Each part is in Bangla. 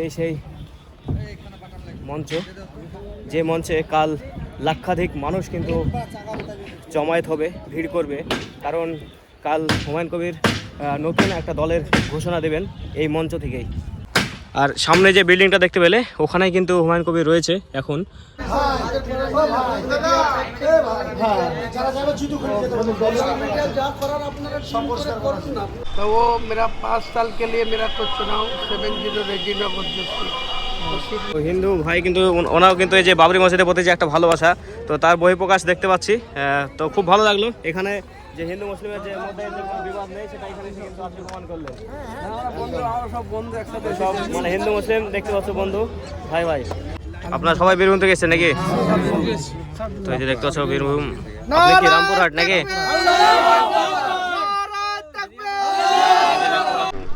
এই সেই মঞ্চ, যে মঞ্চে কাল লাক্ষাধিক মানুষ কিন্তু জমায়েত হবে, ভিড় করবে। কারণ কাল হুমায়ুন কবির নতুন একটা দলের ঘোষণা দেবেন এই মঞ্চ থেকেই। আর সামনে যে বিল্ডিংটা দেখতে পেলে, ওখানেই কিন্তু হুমায়ুন কবি রয়েছে এখন। তো ও, মেরা পাঁচ সাল কে লিয়ে মেরা তো চুনাও, সেভেন জিরো রেজিনগর হিন্দু ভাই কিন্তু ওন- ওনাও কিন্তু এই যে বাবরি মসজিদের প্রতি যে একটা ভালোবাসা, তো তার বহিঃপ্রকাশ দেখতে পাচ্ছি। তো খুব ভালো লাগল। এখানে যে হিন্দু মুসলিমের যে বিবাদ নেই, সেটা এখানে প্রমাণ করলেন। মানে হিন্দু মুসলিম দেখতে পাচ্ছ বন্ধু, ভাই ভাই। আপনারা সবাই বীরভূম থেকে এসেছেন নাকি? তো এই যে দেখতে পাচ্ছ বীরভূম। আপনি কি রামপুরহাট নাকি?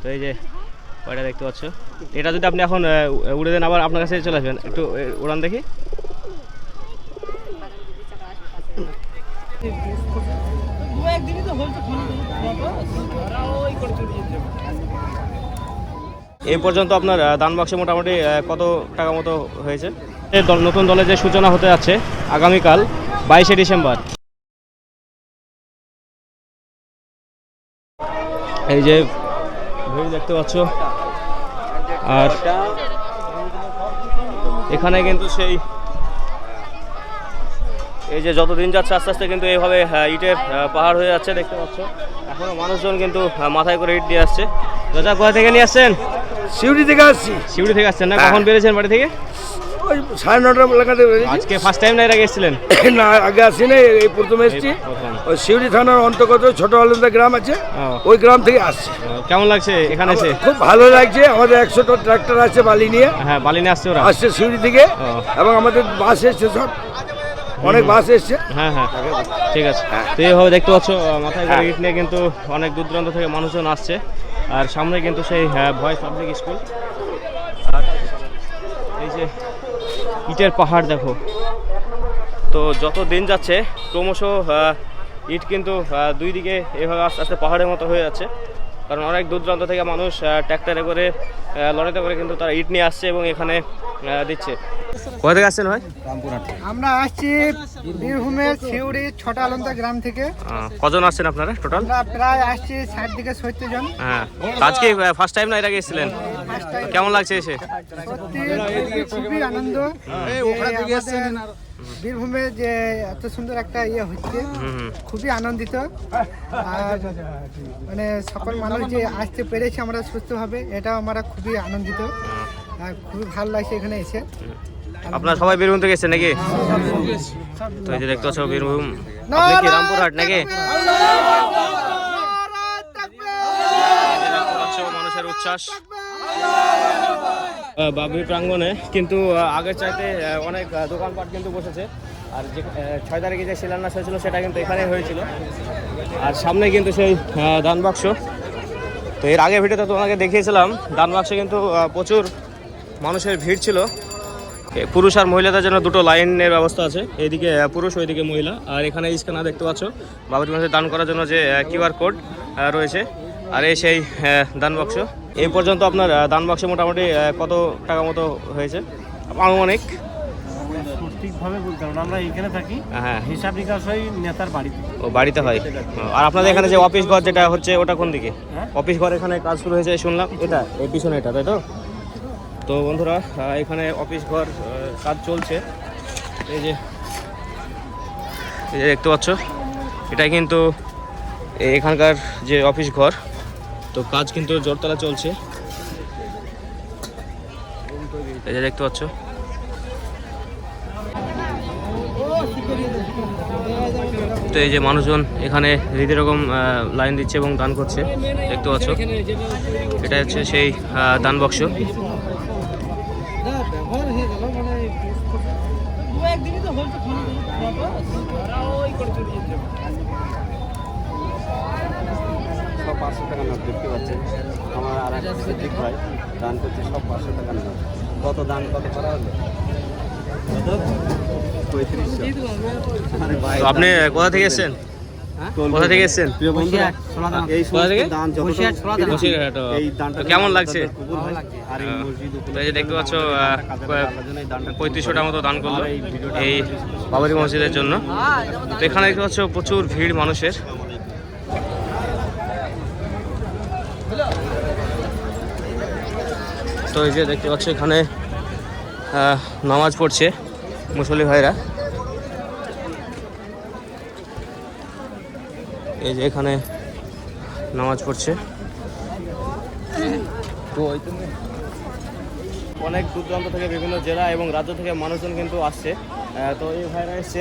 তো এই যে ওইটা দেখতে পাচ্ছ? এটা যদি আপনি এখন উড়ে দেন, আবার আপনার কাছে চলে আসবেন। একটু উড়ান দেখি। এই পর্যন্ত আপনার দান বাক্সে মোটামুটি কত টাকা মতো হয়েছে? দল- নতুন দলের যে সূচনা হতে যাচ্ছে আগামীকাল, বাইশে ডিসেম্বর। এই যে ভিড় দেখতে পাচ্ছ। আর এখানে কিন্তু সেই এই যে যত দিন যাচ্ছে আস্তে আস্তে কিন্তু এইভাবে ইটের পাহাড় হয়ে যাচ্ছে দেখতে পাচ্ছ। এখনও মানুষজন কিন্তু মাথায় করে ইট দিয়ে আসছে। দাদা কোথা থেকে নিয়ে আসছেন? সিউড়ি থেকে আসছি। শিউড়ি থেকে আসছেন না? কখন বেরিয়েছেন বাড়ি থেকে? ওই সাড়ে নটা এলাকাতে আজকে ফার্স্ট টাইম না এর আগে এসেছিলেন? না আগে আসি না এই প্রথমে এসছি। ওই সিউড়ি থানার অন্তর্গত ছোট আলন্দা গ্রাম আছে ওই গ্রাম থেকে আসছি। কেমন লাগছে এখানে এসে? খুব ভালো লাগছে আমাদের একশোটা ট্রাক্টর আছে বালি নিয়ে। হ্যাঁ বালিনে আসছে ওরা? আসছে সিউড়ি থেকে এবং আমাদের বাস এসছে সব। অনেক বাস এসছে। হ্যাঁ হ্যাঁ। ঠিক আছে। তো এইভাবে দেখতে পাচ্ছ মাথায় করে ইট নিয়ে কিন্তু অনেক দূর দূরান্ত থেকে মানুষজন আসছে। আর সামনে কিন্তু সেই ভয়েস পাবলিক স্কুল আর এই যে ইটের পাহাড় দেখো। তো যত দিন যাচ্ছে, ক্রমশ ইট কিন্তু দুই দিকে এভাবে আস্তে আস্তে পাহাড়ের মতো হয়ে যাচ্ছে। কারণ অনেক দূর দূরান্ত থেকে মানুষ ট্র্যাক্টরে করে লরিতে করে কিন্তু তারা ইট নিয়ে আসছে এবং এখানে দিচ্ছে। কোথা থেকে আসছেন ভাই? আমরা আসছি বীরভূমের সিউড়ি ছোটা আলন্দা গ্রাম থেকে। কজন আসছেন আপনারা টোটাল? প্রায় আসছি ষাট থেকে সত্তর জন। হ্যাঁ। আজকে ফার্স্ট টাইম না এর আগে এসেছিলেন? কেমন লাগছে এসে? খুবই আনন্দ। বীরভূমে যে এত সুন্দর একটা ইয়ে হচ্ছে খুবই আনন্দিত আর মানে সকল মানুষ যে আসতে পেরেছে আমরা সুস্থভাবে এটাও আমরা খুবই আনন্দিত আর খুবই ভালো লাগছে এখানে এসে আপনারা সবাই বীরভূম থেকে এসেছেন নাকি তো এই যে দেখতে পাচ্ছ বীরভূম আপনি কি রামপুরহাট নাকি মানুষের উচ্ছ্বাস বাবরি প্রাঙ্গণে, কিন্তু আগের চাইতে অনেক দোকানপাট কিন্তু বসেছে। আর যে ছয় তারিখে যে শিলান্যাস হয়েছিল, সেটা কিন্তু এখানেই হয়েছিল। আর সামনে কিন্তু সেই দান বাক্স। তো এর আগে ভিডিওতে তোমাকে দেখিয়েছিলাম, দান বাক্সে কিন্তু প্রচুর মানুষের ভিড় ছিল। পুরুষ আর মহিলাদের জন্য দুটো লাইনের ব্যবস্থা আছে। এইদিকে পুরুষ, ওইদিকে মহিলা। আর এখানে স্ক্যানার দেখতে পাচ্ছ, বাবরি মসজিদ দান করার জন্য যে কিউআর কোড রয়েছে। আর এই সেই দান বাক্স। এই পর্যন্ত আপনার দান বাক্সে মোটামুটি কত টাকা মতো হয়েছে? আনুমানিক। সঠিকভাবে বলতে পারব আমরা এখানে থাকি। হ্যাঁ হিসাব নিকাশ হয় নেতার বাড়িতে। ও বাড়িতে হয়। আর আপনাদের এখানে যে অফিস ঘর যেটা হচ্ছে ওটা কোন দিকে? হ্যাঁ? অফিস ঘর এখানে কাজ শুরু হয়েছে শুনলাম। এটা এই পিছনে এটা তাই তো? তো বন্ধুরা এখানে অফিস ঘর কাজ চলছে। এই যে এই যে দেখতে পাচ্ছ এটা কিন্তু এখানকার যে অফিস ঘর তো কাজ কিন্তু জোরতলা চলছে। এই যে দেখতে পাচ্ছ। তো এই যে মানুষজন এখানে রীতি রকম লাইন দিচ্ছে এবং দান করছে, দেখতে পাচ্ছ। এটা হচ্ছে সেই দান বাক্স। সব পাঁচশো টাকা নোট দেখতে পাচ্ছেন। আমার আর এক সিদ্দিক ভাই দান করছে সব পাঁচশো টাকা নোট। কত দান কত করা হলো? আপনি কোথা থেকে এসেছেন? কোথা থেকে এসেছেন? এই কোথা থেকে? তো কেমন লাগছে? হয়। হ্যাঁ। দেখতে পাচ্ছ পঁয়ত্রিশশোটার মতো দান করল এই বাবরি মসজিদের জন্য। তো এখানে দেখতে পাচ্ছ প্রচুর ভিড় মানুষের। তো এই যে দেখতে পাচ্ছ এখানে আহ, নামাজ পড়ছে মুসলি ভাইরা। এই যে এখানে নামাজ পড়ছে। তো অনেক দূর দূরান্ত থেকে বিভিন্ন জেলা এবং রাজ্য থেকে মানুষজন কিন্তু আসছে। তো এই ভাইরা এসছে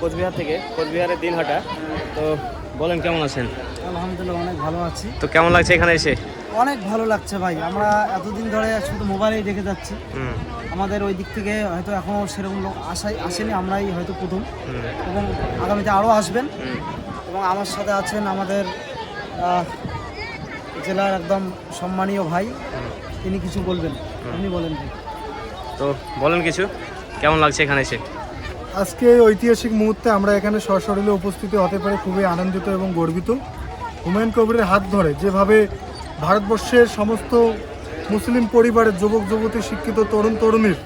কোচবিহার থেকে কোচবিহারের দিনহাটা। তো বলেন কেমন আছেন? আলহামদুলিল্লাহ অনেক ভালো আছি। তো কেমন লাগছে এখানে এসে? অনেক ভালো লাগছে ভাই। আমরা এতদিন ধরে শুধু মোবাইলেই দেখে যাচ্ছি। আমাদের ওই দিক থেকে হয়তো এখনও সেরকম লোক আসাই আসেনি আমরাই হয়তো প্রথম। এবং আগামীতে আরও আসবেন। এবং আমার সাথে আছেন আমাদের জেলার একদম সম্মানীয় ভাই। তিনি কিছু বলবেন। আপনি বলেন তো বলেন কিছু। কেমন লাগছে এখানে এসে? আজকে এই ঐতিহাসিক মুহূর্তে আমরা এখানে সশরীরে উপস্থিত হতে পারে খুবই আনন্দিত এবং গর্বিত। হুমায়ুন কবিরের হাত ধরে যেভাবে ভারতবর্ষের সমস্ত মুসলিম পরিবারের যুবক যুবতী শিক্ষিত তরুণ তরুণীর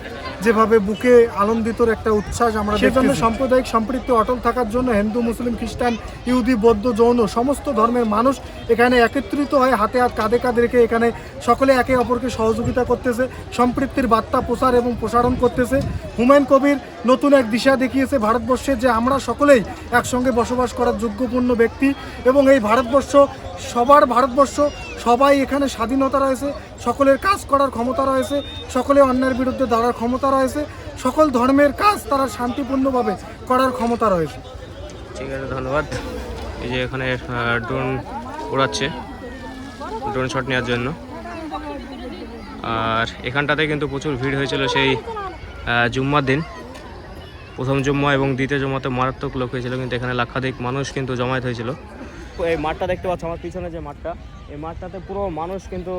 যেভাবে বুকে আনন্দিতর একটা উচ্ছ্বাস আমরা সেজন্য সাম্প্রদায়িক সম্পৃক্তি অটল থাকার জন্য হিন্দু মুসলিম খ্রিস্টান ইহুদি বৌদ্ধ যৌন সমস্ত ধর্মের মানুষ এখানে একত্রিত হয়ে হাতে হাত কাঁধে কাঁধে রেখে এখানে সকলে একে অপরকে সহযোগিতা করতেছে সম্পৃক্তির বার্তা প্রসার এবং প্রসারণ করতেছে। হুমায়ুন কবির নতুন এক দিশা দেখিয়েছে ভারতবর্ষে যে আমরা সকলেই একসঙ্গে বসবাস করার যোগ্যপূর্ণ ব্যক্তি এবং এই ভারতবর্ষ সবার ভারতবর্ষ সবাই এখানে স্বাধীনতা রয়েছে। সকলের কাজ করার ক্ষমতা রয়েছে সকলে অন্যায়ের বিরুদ্ধে দাঁড়ার ক্ষমতা রয়েছে সকল ধর্মের কাজ তারা শান্তিপূর্ণভাবে করার ক্ষমতা রয়েছে। ঠিক আছে ধন্যবাদ। এই যে এখানে ড্রোন উড়াচ্ছে ড্রোন শট নেওয়ার জন্য। আর এখানটাতে কিন্তু প্রচুর ভিড় হয়েছিল সেই জুম্মার দিন। প্রথম জুম্মা এবং দ্বিতীয় জুম্মাতে মারাত্মক লোক হয়েছিল কিন্তু এখানে লাক্ষাধিক মানুষ কিন্তু জমায়েত হয়েছিল। এই মাঠটা দেখতে পাচ্ছ আমার পিছনে যে মাঠটা এই মাঠটাতে পুরো মানুষ কিন্তু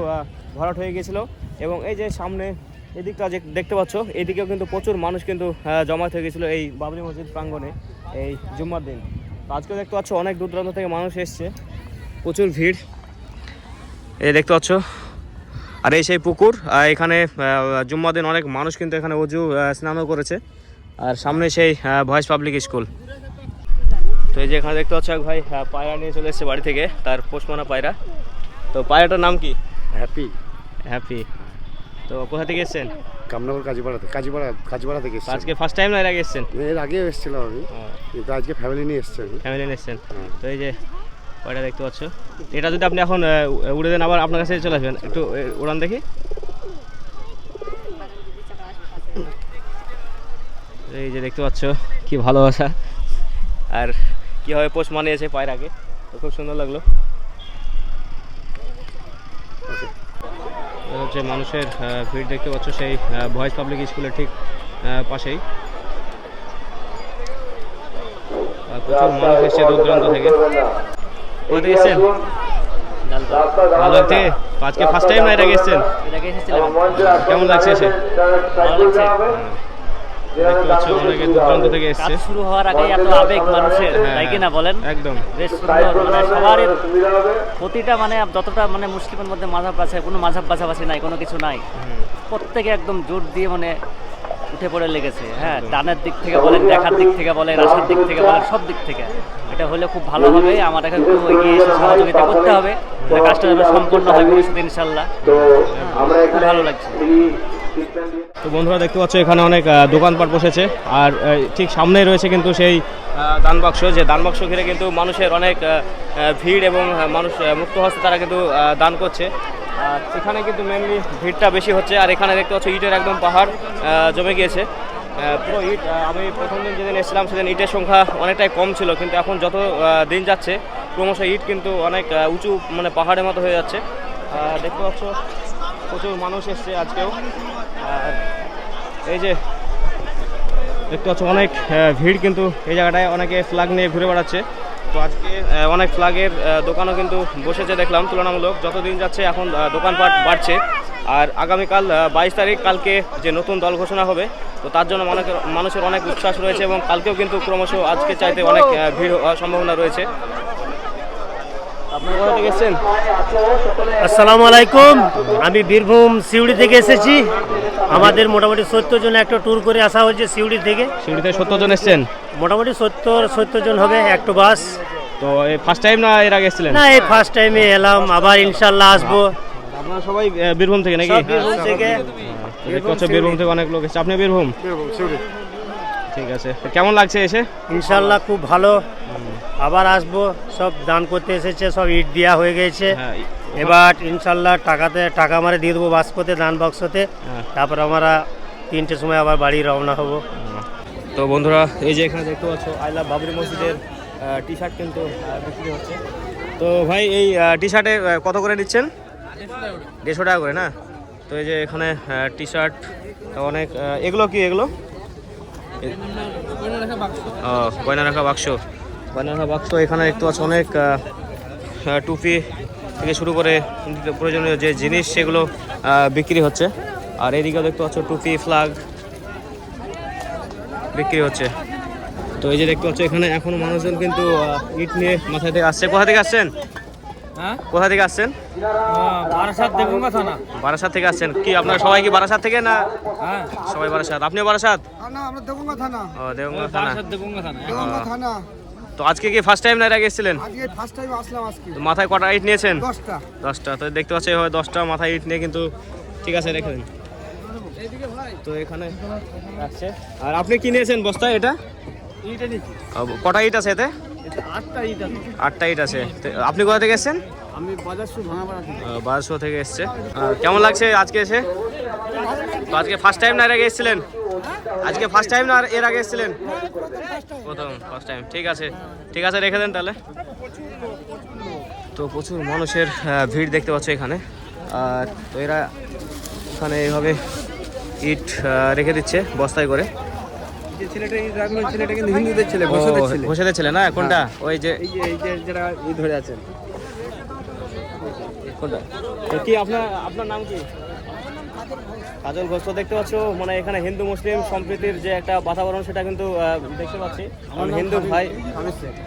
ভরাট হয়ে গিয়েছিল। এবং এই যে সামনে এদিকটা যে দেখতে পাচ্ছ এদিকেও কিন্তু প্রচুর মানুষ কিন্তু জমায়েত হয়ে গেছিল এই বাবরি মসজিদ প্রাঙ্গণে এই জুম্মার দিন। তো আজকে দেখতে পাচ্ছ অনেক দূর দূরান্ত থেকে মানুষ এসছে। প্রচুর ভিড়। এই দেখতে পাচ্ছ আর এই সেই পুকুর এখানে আহ, জুম্মার দিন অনেক মানুষ কিন্তু এখানে অজু স্নানও করেছে। আর সামনে সেই ভয়েস পাবলিক স্কুল। তো এই যে এখানে দেখতে পাচ্ছ এক ভাই পায়রা নিয়ে চলে এসেছে বাড়ি থেকে তার পোষমানা পায়রা। তো পায়রাটার নাম কি? হ্যাপি। হ্যাপি। তো কোথা থেকে এসেছেন? কামনগর কাজীপাড়া থেকে কাজীপাড়া কাজীপাড়া থেকে আজকে ফার্স্ট টাইম না এর আগে এসেছেন? এর আগেও এসেছিলাম আমি। কিন্তু আজকে ফ্যামিলি নিয়ে এসেছি আমি ফ্যামিলি নিয়ে এসেছেন। তো এই যে পায়রা দেখতে পাচ্ছ। এটা যদি আপনি এখন উড়ে দেন আবার আপনার কাছে চলে আসবেন। একটু উড়ান দেখি। এই যে দেখতে পাচ্ছ কি ভালোবাসা। আর কীভাবে পোষ মানিয়েছে পায়রাকে। তো খুব সুন্দর লাগল। এটা হচ্ছে মানুষের ভিড় দেখতে পাচ্ছ সেই ভয়েস পাবলিক স্কুলের ঠিক পাশেই। প্রচুর মানুষ এসছে দূর দূরান্ত থেকে। কোথা থেকে এসছেন? ভালো লাগছে আজকে ফার্স্ট টাইম না আগে কেমন লাগছে এসে? দেখতে পাচ্ছ অনেকে দূরান্ত থেকে এসছে শুরু হওয়ার আগে এত আবেগ মানুষের হ্যাঁ, তাই কি না বলেন? একদম। বেশ সুন্দর মানে সবার প্রতিটা মানে যতটা মানে মুসলিমের মধ্যে মাঝাব আছে কোনো মাঝাব বাছাবাছি নাই কোনো কিছু নাই। প্রত্যেকে একদম জোর দিয়ে মানে উঠে পড়ে লেগেছে। হ্যাঁ ডানের দিক থেকে বলেন দেখার দিক থেকে বলেন আসার দিক থেকে বলেন সব দিক থেকে। এটা হলে খুব ভালো হবে। আমার এখন একটু এগিয়ে এসে সহযোগিতা করতে হবে। কাজটা সম্পূর্ণ হয় ভবিষ্যতে ইনশাল্লাহ। হ্যাঁ, খুব ভালো লাগছে। তো বন্ধুরা দেখতে পাচ্ছ, এখানে অনেক দোকানপাট বসেছে। আর ঠিক সামনেই রয়েছে কিন্তু সেই দান বাক্স যে দান বাক্স ঘিরে কিন্তু মানুষের অনেক ভিড় এবং মানুষ মুক্ত হস্তে তারা কিন্তু দান করছে। আর এখানে কিন্তু মেনলি ভিড়টা বেশি হচ্ছে। আর এখানে দেখতে পাচ্ছ, ইটের একদম পাহাড় জমে গিয়েছে। পুরো ইট আমি প্রথম দিন যেদিন এসেছিলাম, সেদিন ইটের সংখ্যা অনেকটাই কম ছিল। কিন্তু এখন যত দিন যাচ্ছে, ক্রমশ ইট কিন্তু অনেক উঁচু মানে পাহাড়ের মতো হয়ে যাচ্ছে। দেখতে পাচ্ছ, প্রচুর মানুষ এসছে আজকেও। আর এই যে দেখতে পাচ্ছ অনেক ভিড় কিন্তু এই জায়গাটায় অনেকে ফ্ল্যাগ নিয়ে ঘুরে বেড়াচ্ছে। তো আজকে অনেক ফ্ল্যাগের দোকানও কিন্তু বসেছে দেখলাম তুলনামূলক। যত দিন যাচ্ছে এখন দোকানপাট বাড়ছে। আর আগামীকাল বাইশ তারিখ কালকে যে নতুন দল ঘোষণা হবে, তো তার জন্য মানুষের অনেক উচ্ছ্বাস রয়েছে এবং কালকেও কিন্তু ক্রমশ আজকে চাইতে অনেক ভিড় হওয়ার সম্ভাবনা রয়েছে আপনারা কোথা থেকে এসেছেন আসসালামু আলাইকুম। আমি বীরভূম সিউড়ি থেকে এসেছি। আমাদের মোটামুটি সত্তর জন একটা ট্যুর করে আসা হয়েছে সিউড়ি থেকে। শিউড়িতে সত্তর জন এসেছেন? মোটামুটি সত্তর সত্তর জন হবে একটু বাস। তো এই ফার্স্ট টাইম না এর আগে এসেছিলেন? না এই ফার্স্ট টাইমে এলাম। আবার ইনশাল্লাহ আসব। আপনারা সবাই বীরভূম থেকে নাকি? বীরভূম থেকে। তো বীরভূম থেকে অনেক লোক এসেছে। আপনি বীরভূম? ঠিক আছে। কেমন লাগছে এসে? ইনশাল্লাহ খুব ভালো। আবার আসব সব দান করতে এসেছে সব ইট দেওয়া হয়ে গেছে। হ্যাঁ এবার ইনশাল্লাহ টাকাতে টাকা আমরা দিয়ে দেবো বাস্কতে দান বাক্সতে। হ্যাঁ। তারপর আমরা তিনটের সময় আবার বাড়ি রওনা হব। তো বন্ধুরা এই যে এখানে দেখতে পাচ্ছ আই লাভ বাবরি মসজিদের টি শার্ট কিন্তু বিক্রি হচ্ছে। তো ভাই এই টি শার্টে কত করে নিচ্ছেন? দেড়শো টাকা করে না? তো এই যে এখানে টি শার্ট অনেক এগুলো কি এগুলো? ও গয়না রাখা বাক্স। রাখা বাক্স এখানে দেখতে পাচ্ছ অনেক টুপি থেকে শুরু করে প্রয়োজনীয় যে জিনিস সেগুলো বিক্রি হচ্ছে। আর এদিকেও দেখতে পাচ্ছ টুপি ফ্লাগ বিক্রি হচ্ছে। তো এই যে দেখতে পাচ্ছ এখানে এখনও মানুষজন কিন্তু ইট নিয়ে মাথা থেকে আসছে। কোথা থেকে আসছেন? হ্যাঁ? কোথা থেকে আসছেন? বারাসাত দেবঙ্গা থানা। বারাসাত থেকে আসছেন। কি আপনারা সবাই কি বারাসাত থেকে না? হ্যাঁ। সবাই বারাসাত। আপনিও বারাসাত? না আমরা দেবঙ্গা থানা। ও দেবঙ্গা থানা। দেবঙ্গা থানা। তো আজকে কি ফার্স্ট টাইম না এর আগে এসেছিলেন? আজকে ফার্স্ট টাইম আসলাম আজকে। তো মাথায় কটা ইট নিয়েছেন? দশটা। দশটা। তো দেখতে পাচ্ছি এভাবে দশটা মাথায় ইট নিয়ে কিন্তু ঠিক আছে রেখে দিন। তো এখানে রাখছে আর আপনি কি নিয়েছেন বস্তায় এটা? ও, কটা ইট আছে এতে? আটটা ইট আছে। তো আপনি কোথা থেকে এসেছেন? আমি বাজারসু ভাঙাপাড়া থেকে। বারোশো থেকে এসছে। কেমন লাগছে আজকে এসে? তো আজকে ফার্স্ট টাইম না এর আগে এসেছিলেন? আজকে ফার্স্ট টাইম না আর এর আগে এসেছিলেন? প্রথম ফার্স্ট টাইম ঠিক আছে ঠিক আছে রেখে দেন তাহলে। তো প্রচুর মানুষের ভিড় দেখতে পাচ্ছ এখানে। আর তো এরা এখানে এইভাবে ইট রেখে দিচ্ছে বস্তায় করে। ঘোষেদের ছেলে না? কোনটা? ওই যে ধরে আছেন কোনটা? কি আপনার আপনার নাম কি? কাজল ঘোষ তো দেখতে পাচ্ছ মানে এখানে হিন্দু মুসলিম সম্প্রীতির যে একটা বাতাবরণ সেটা কিন্তু আহ, দেখতে পাচ্ছি। আমার হিন্দু ভাই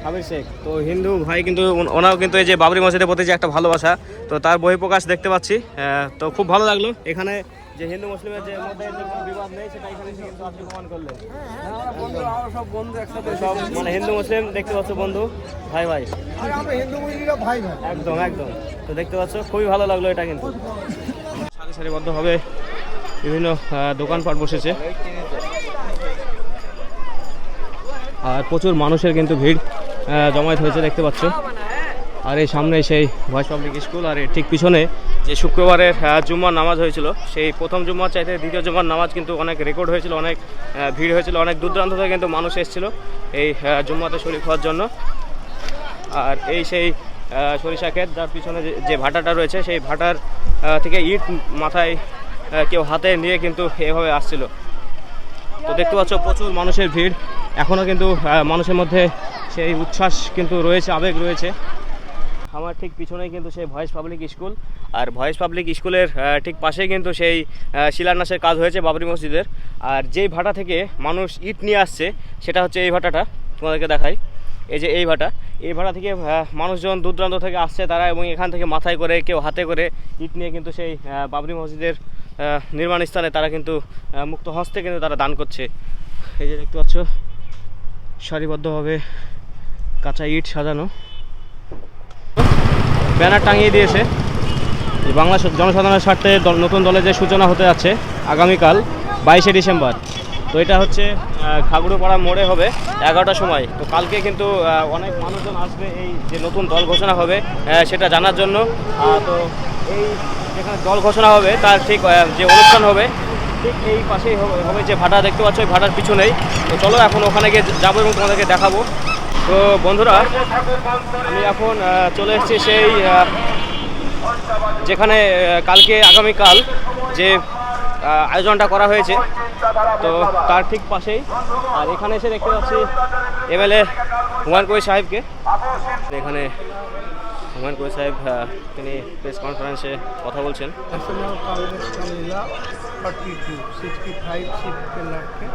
হামিদ শেখ। তো হিন্দু ভাই কিন্তু ওন- ওনাও কিন্তু এই যে বাবরি মসজিদের প্রতি যে একটা ভালোবাসা তো তার বহিঃপ্রকাশ দেখতে পাচ্ছি। আহ, তো খুব ভালো লাগল। এখানে যে হিন্দু মুসলিমের যে মধ্যে যে কোনো বিবাদ নেই সেটা এখানে কিন্তু আপনি প্রমাণ করলেন। সব বন্ধু একসাথে সব মানে হিন্দু মুসলিম দেখতে পাচ্ছ বন্ধু ভাই ভাই। হিন্দু মুসলিমরা ভাই ভাই। একদম একদম। তো দেখতে পাচ্ছ খুবই ভালো লাগল এটা কিন্তু। সারিবদ্ধভাবে বিভিন্ন দোকানপাট বসেছে। আর প্রচুর মানুষের কিন্তু ভিড় জমায়েত হয়েছে, দেখতে পাচ্ছ। আর এই সামনে সেই ভয়েস পাবলিক স্কুল আর ঠিক পিছনে যে শুক্রবারের জুম্মার নামাজ হয়েছিল, সেই প্রথম জুম্মার চাইতে দ্বিতীয় জুম্মার নামাজ কিন্তু অনেক রেকর্ড হয়েছিল, অনেক ভিড় হয়েছিল, অনেক দূর দূরান্ত থেকে কিন্তু মানুষ এসেছিল এই জুম্মাতে শরীর হওয়ার জন্য। আর এই সেই সরিষা ক্ষেত, যার পিছনে যে- ভাটাটা রয়েছে, সেই ভাটার থেকে ইট মাথায় কেউ হাতে নিয়ে কিন্তু এভাবে আসছিল। তো দেখতে পাচ্ছ, প্রচুর মানুষের ভিড়। এখনও কিন্তু মানুষের মধ্যে সেই উচ্ছ্বাস কিন্তু রয়েছে, আবেগ রয়েছে। আমার ঠিক পিছনেই কিন্তু সেই ভয়েস পাবলিক স্কুল আর ভয়েস পাবলিক স্কুলের ঠিক পাশেই কিন্তু সেই শিলান্যাসের কাজ হয়েছে বাবরি মসজিদের। আর যেই ভাটা থেকে মানুষ ইট নিয়ে আসছে, সেটা হচ্ছে এই ভাটাটা। তোমাদেরকে দেখাই। এই যে এই ভাটা এই ভাটা থেকে মানুষজন দূর দূরান্ত থেকে আসছে তারা এবং এখান থেকে মাথায় করে, কেউ হাতে করে ইট নিয়ে কিন্তু সেই বাবরি মসজিদের নির্মাণ স্থানে তারা কিন্তু মুক্ত হস্তে কিন্তু তারা দান করছে। এই যে দেখতে পাচ্ছ, সারিবদ্ধভাবে কাঁচা ইট সাজানো। ব্যানার টাঙিয়ে দিয়েছে। বাংলা জনসাধারণের স্বার্থে দল- নতুন দলের যে সূচনা হতে যাচ্ছে আগামীকাল বাইশে ডিসেম্বর। তো এটা হচ্ছে খাগড়ুপাড়া মোড়ে হবে এগারোটার সময়। তো কালকে কিন্তু অনেক মানুষজন আসবে এই যে নতুন দল ঘোষণা হবে সেটা জানার জন্য। তো এই যেখানে দল ঘোষণা হবে, তার ঠিক যে অনুষ্ঠান হবে, ঠিক এই পাশেই হবে যে ভাটা, দেখতে পাচ্ছ ওই ভাটার পিছনেই। তো চলো এখন ওখানে গিয়ে যাব এবং তোমাদেরকে দেখাবো। তো বন্ধুরা, আমি এখন চলে এসেছি সেই যেখানে কালকে আগামীকাল যে আয়োজনটা করা হয়েছে। তো তার ঠিক পাশেই আর এখানে এসে দেখতে পাচ্ছি এমএলএ হুমায়ুন কবির সাহেবকে এখানে হুমায়ুন কবির সাহেব আহ, তিনি প্রেস কনফারেন্সে কথা বলছেন नेशनल कांग्रेस का मिला forty two sixty five seat के लड़के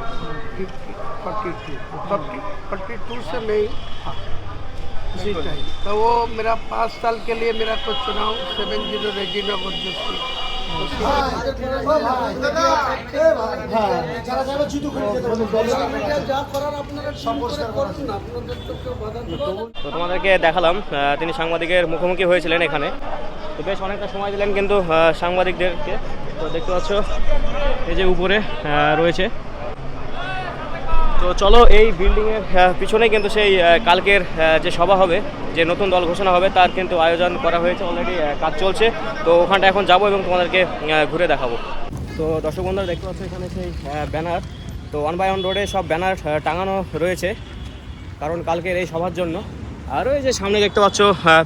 fifty forty two forty forty two से नहीं था टाइम तो वो मेरा पाँच साल के लिए मेरा को चुनाव सेवन जीरो रेजीनगर जो थी তোমাদেরকে দেখালাম তিনি সাংবাদিকের মুখোমুখি হয়েছিলেন এখানে। তো বেশ অনেকটা সময় দিলেন কিন্তু সাংবাদিকদেরকে। তো দেখতে পাচ্ছ, এই যে উপরে রয়েছে। তো চলো এই বিল্ডিংয়ের পিছনে কিন্তু সেই কালকের যে সভা হবে, যে নতুন দল ঘোষণা হবে, তার কিন্তু আয়োজন করা হয়েছে অলরেডি কাজ চলছে। তো ওখানটা এখন যাব এবং তোমাদেরকে ঘুরে দেখাবো। তো দর্শক বন্ধুরা, দেখতে পাচ্ছ এখানে সেই ব্যানার তো ওয়ান বাই ওয়ান রোডে সব ব্যানার টাঙানো রয়েছে, কারণ কালকের এই সভার জন্য। আর ওই যে সামনে দেখতে পাচ্ছ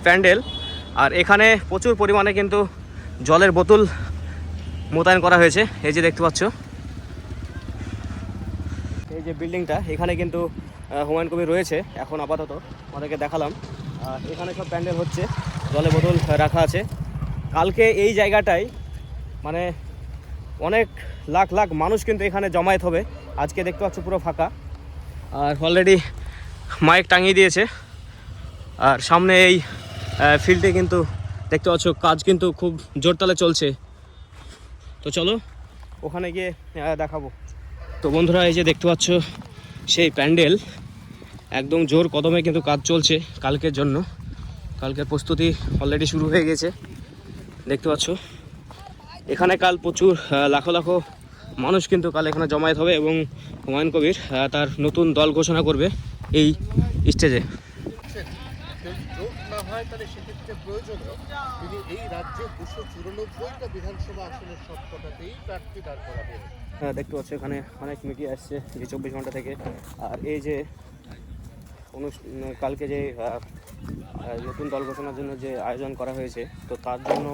প্যান্ডেল। আর এখানে প্রচুর পরিমাণে কিন্তু জলের বোতল মোতায়েন করা হয়েছে, এই যে দেখতে পাচ্ছ। যে বিল্ডিংটা এখানে কিন্তু হুমায়ুন কবির রয়েছে। এখন আপাতত আমাদেরকে দেখালাম। আর এখানে সব প্যান্ডেল হচ্ছে, জলে বোতল রাখা আছে। কালকে এই জায়গাটায় মানে অনেক লাখ লাখ মানুষ কিন্তু এখানে জমায়েত হবে। আজকে দেখতে পাচ্ছ পুরো ফাঁকা। আর অলরেডি মাইক টাঙিয়ে দিয়েছে। আর সামনে এই ফিল্ডে কিন্তু দেখতে পাচ্ছ, কাজ কিন্তু খুব জোরতালে চলছে। তো চলো, ওখানে গিয়ে দেখাবো। তো বন্ধুরা, এই যে দেখতে পাচ্ছ, সেই প্যান্ডেল। একদম জোর কদমে কিন্তু কাজ চলছে কালকের জন্য। কালকের প্রস্তুতি অলরেডি শুরু হয়ে গেছে। দেখতে পাচ্ছ, এখানে কাল প্রচুর লাখো লাখো মানুষ কিন্তু কাল এখানে জমায়েত হবে এবং হুমায়ুন কবির তার নতুন দল ঘোষণা করবে এই স্টেজে না হয়, তাহলে সেক্ষেত্রে প্রয়োজনীয়। তিনি এই রাজ্যে দুশো চুরানব্বইটা বিধানসভা আসনের সবকটাতেই প্রার্থী দাঁড় করাবেন। হ্যাঁ দেখতে পাচ্ছ এখানে অনেক মিডিয়া আসছে যে চব্বিশ ঘণ্টা থেকে। আর এই যে কালকে যে নতুন দল ঘোষণার জন্য যে আয়োজন করা হয়েছে, তো তার জন্য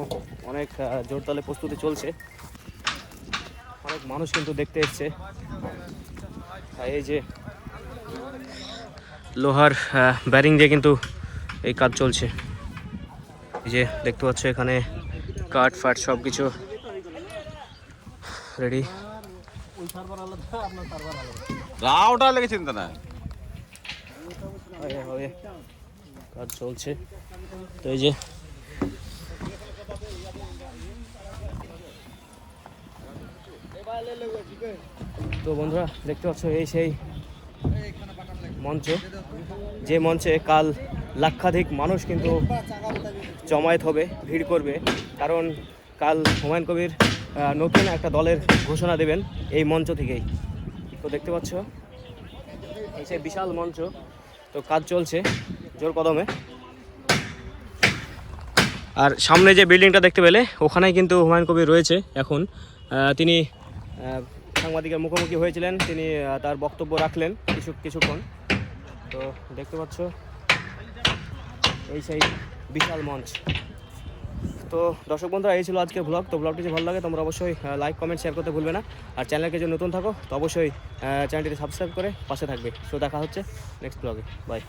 অনেক জোরতালে প্রস্তুতি চলছে। অনেক মানুষ কিন্তু দেখতে এসছে। এই যে লোহার ব্যারিং দিয়ে কিন্তু এই কাজ চলছে। এই যে দেখতে পাচ্ছ এখানে কাঠ ফাট সব কিছু রেডি ওটা লেগে চিন্তা না হবে। কাজ চলছে। তো এই যে তো বন্ধুরা দেখতে পাচ্ছ এই সেই মঞ্চ, যে মঞ্চে কাল লাক্ষাধিক মানুষ কিন্তু জমায়েত হবে, ভিড় করবে। কারণ কাল হুমায়ুন কবির নতুন একটা দলের ঘোষণা দেবেন এই মঞ্চ থেকেই। তো দেখতে পাচ্ছ, এই সেই বিশাল মঞ্চ, তো কাজ চলছে জোর কদমে। আর সামনে যে বিল্ডিংটা দেখতে পেলে ওখানে কিন্তু হুমায়ুন কবির রয়েছে এখন। তিনি সাংবাদিকের মুখোমুখি হয়েছিলেন, তিনি তার বক্তব্য রাখলেন কিছু, কিছুক্ষণ। তো দেখতে পাচ্ছ? এই সেই বিশাল মঞ্চ। তো দর্শক বন্ধুরা, এই ছিল আজকের ব্লগ তো ব্লগটি যদি ভালো লাগে, তোমরা অবশ্যই লাইক কমেন্ট শেয়ার করতে ভুলবে না। আর চ্যানেলকে যদি নতুন থাকো, তো অবশ্যই চ্যানেলটি সাবস্ক্রাইব করে পাশে থাকবে। সো দেখা হচ্ছে নেক্সট ব্লগে বাই